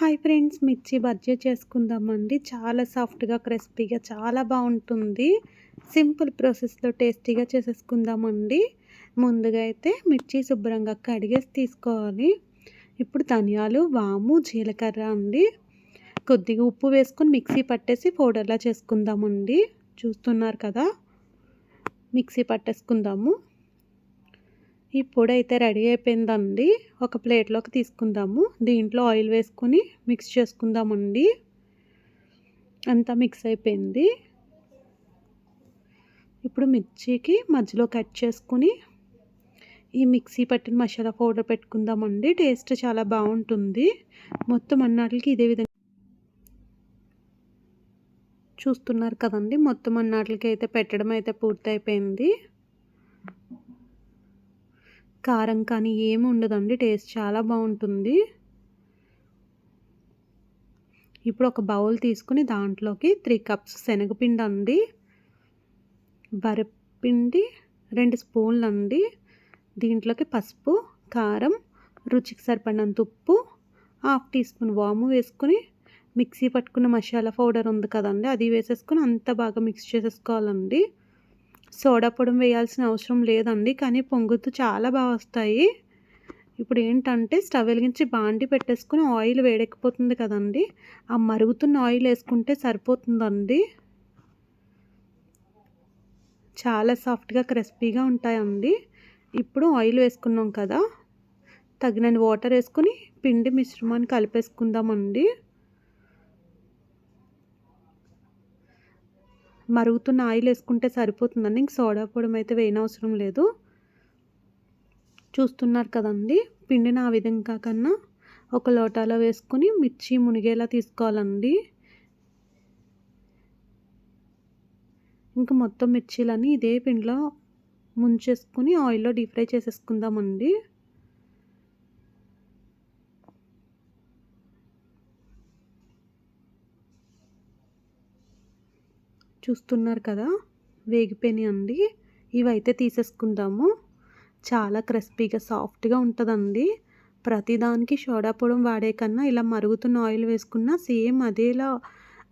Hi friends మిర్చి బజ్జీ చేసుకుందామండి. చాలా సాఫ్ట్గా క్రిస్పీగా చాలా బాగుంటుంది. సింపుల్ ప్రాసెస్లో టేస్టీగా చేసేసుకుందామండి. ముందుగా అయితే మిర్చి శుభ్రంగా కడిగేసి తీసుకోవాలి. ఇప్పుడు ధనియాలు వాము జీలకర్ర అండి. కొద్దిగా ఉప్పు వేసుకొని మిక్సీ పట్టేసి పౌడర్లా చేసుకుందామండి. చూస్తున్నారు కదా? మిక్సీ పట్టేసుకుందాము. ఈ పొడి అయితే రెడీ అయిపోయిందండి. ఒక ప్లేట్లోకి తీసుకుందాము. దీంట్లో ఆయిల్ వేసుకొని మిక్స్ చేసుకుందామండి. అంతా మిక్స్ అయిపోయింది. ఇప్పుడు మిర్చికి మధ్యలో కట్ చేసుకుని ఈ మిక్సీ పట్టిన మసాలా పౌడర్ పెట్టుకుందామండి. టేస్ట్ చాలా బాగుంటుంది. మొత్తం అన్నాటికి ఇదే విధంగా చూస్తున్నారు కదండి. మొత్తం అన్నాటికి అయితే పెట్టడం అయితే పూర్తి అయిపోయింది కారం కానీ ఏమి ఉండదండి టేస్ట్ చాలా బాగుంటుంది. ఇప్పుడు ఒక బౌల్ తీసుకుని దాంట్లోకి త్రీ కప్స్ శనగపిండి అండి వరపిండి రెండు స్పూన్లు అండి దీంట్లోకి పసుపు కారం రుచికి సరిపడినంత ఉప్పు హాఫ్ టీ స్పూన్ వాము వేసుకుని మిక్సీ పట్టుకున్న మసాలా పౌడర్ ఉంది కదండి అది వేసేసుకుని అంత బాగా మిక్స్ చేసేసుకోవాలండి. సోడా పొడి వేయాల్సిన అవసరం లేదండి కానీ పొంగుతూ చాలా బాగా వస్తాయి. ఇప్పుడు ఏంటంటే స్టవ్ వెలిగించి బాండి పెట్టేసుకుని ఆయిల్ వేడెక్కిపోతుంది కదండి. ఆ మరుగుతున్న ఆయిల్ వేసుకుంటే సరిపోతుందండి. చాలా సాఫ్ట్గా క్రిస్పీగా ఉంటాయండి. ఇప్పుడు ఆయిల్ వేసుకున్నాం కదా. తగినన్ని వాటర్ వేసుకొని పిండి మిశ్రమాన్ని కలిపేసుకుందామండి. మరుగుతున్న ఆయిల్ వేసుకుంటే సరిపోతుందండి ఇంక సోడా పొడి అయితే వేయనవసరం లేదు. చూస్తున్నారు కదండి పిండిని ఆ విధంగా కన్నా ఒక లోటాలో వేసుకుని మిర్చి మునిగేలా తీసుకోవాలండి. ఇంకా మొత్తం మిర్చీలని ఇదే పిండిలో ముంచేసుకుని ఆయిల్లో డీప్ ఫ్రై చేసేసుకుందామండి. చూస్తున్నారు కదా? వేగిపోయినాయి అండి ఇవైతే తీసేసుకుందాము. చాలా క్రిస్పీగా సాఫ్ట్గా ఉంటుందండి. ప్రతిదానికి సోడా పొడం వాడే కన్నా ఇలా మరుగుతున్న ఆయిల్ వేసుకున్నా సేమ్ అదేలా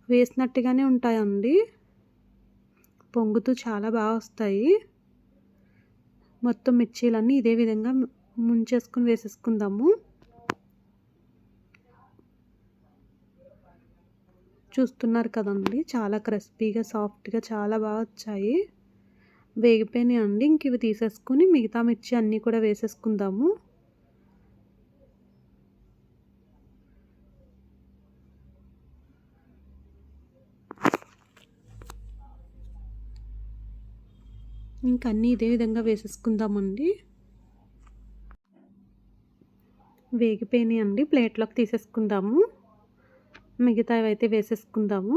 వేసినట్టుగానే ఉంటాయండి. పొంగుతూ చాలా బాగా వస్తాయి. మొత్తం మిర్చీలన్నీ ఇదే విధంగా ముంచేసుకుని వేసేసుకుందాము. చూస్తున్నారు కదండి. చాలా క్రిస్పీగా సాఫ్ట్గా చాలా బాగా వచ్చాయి. వేగిపోయినాయి అండి. ఇంక ఇవి తీసేసుకుని మిగతా మిర్చి అన్నీ కూడా వేసేసుకుందాము. ఇంకన్నీ ఇదే విధంగా వేసేసుకుందామండి. వేగిపోయినాయి అండి. ప్లేట్లోకి తీసేసుకుందాము. మిగతావి అయితే వేసేసుకుందాము.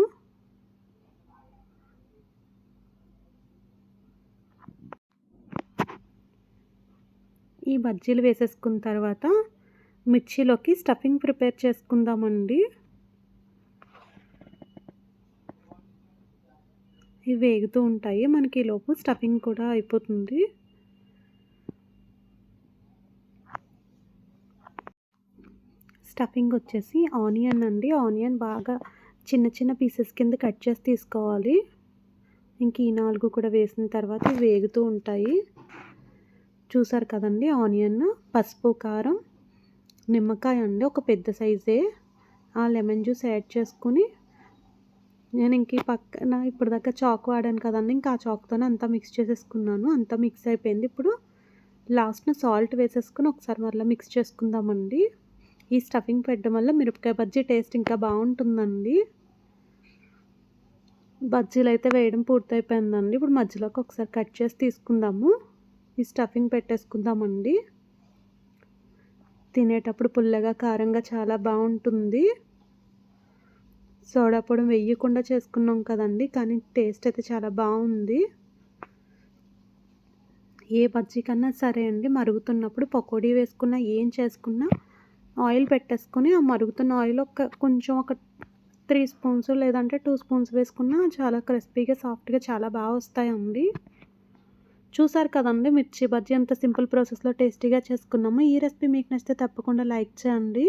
ఈ బజ్జీలు వేసేసుకున్న తర్వాత మిర్చిలోకి స్టఫింగ్ ప్రిపేర్ చేసుకుందామండి. ఇవి వేగుతూ ఉంటాయి. మనకి లోపు స్టఫింగ్ కూడా అయిపోతుంది. స్టఫింగ్ వచ్చేసి ఆనియన్ అండి. ఆనియన్ బాగా చిన్న చిన్న పీసెస్ కింద కట్ చేసి తీసుకోవాలి. ఇంక ఈ నాలుగు కూడా వేసిన తర్వాత వేగుతూ ఉంటాయి. చూసారు కదండి ఆనియన్? పసుపు కారం నిమ్మకాయ అండి. ఒక పెద్ద సైజే. ఆ లెమన్ జ్యూస్ యాడ్ చేసుకుని నేను ఇంక పక్కన ఇప్పుడు దాకా చాక్ వాడాను కదండి. ఇంకా ఆ చాక్తోనే అంతా మిక్స్ చేసేసుకున్నాను. అంతా మిక్స్ అయిపోయింది. ఇప్పుడు లాస్ట్న సాల్ట్ వేసేసుకుని ఒకసారి మరలా మిక్స్ చేసుకుందామండి. ఈ స్టఫింగ్ పెట్టడం వల్ల మిరపకాయ బజ్జీ టేస్ట్ ఇంకా బాగుంటుందండి. బజ్జీలు అయితే వేయడం పూర్తయిపోయిందండి. ఇప్పుడు మధ్యలోకి ఒకసారి కట్ చేసి తీసుకుందాము. ఈ స్టఫింగ్ పెట్టేసుకుందామండి. తినేటప్పుడు పుల్లగా కారంగా చాలా బాగుంటుంది. సోడా పొడి వేయకుండా చేసుకున్నాం కదండి కానీ టేస్ట్ అయితే చాలా బాగుంది. ఏ బజ్జీ కన్నా సరే అండి మరుగుతున్నప్పుడు పకోడీ వేసుకున్నా ఏం చేసుకున్నా ఆయిల్ పెట్టేసుకొని ఆ మరుగుతున్న ఆయిల్ ఒక కొంచెం ఒక త్రీ స్పూన్స్ లేదంటే టూ స్పూన్స్ వేసుకున్నా చాలా క్రిస్పీగా సాఫ్ట్గా చాలా బాగా వస్తాయండి. చూసారు కదండి మిర్చి బజ్జీ అంత సింపుల్ ప్రాసెస్లో టేస్టీగా చేసుకున్నాము ఈ రెసిపీ మీకు నచ్చితే తప్పకుండా లైక్ చేయండి.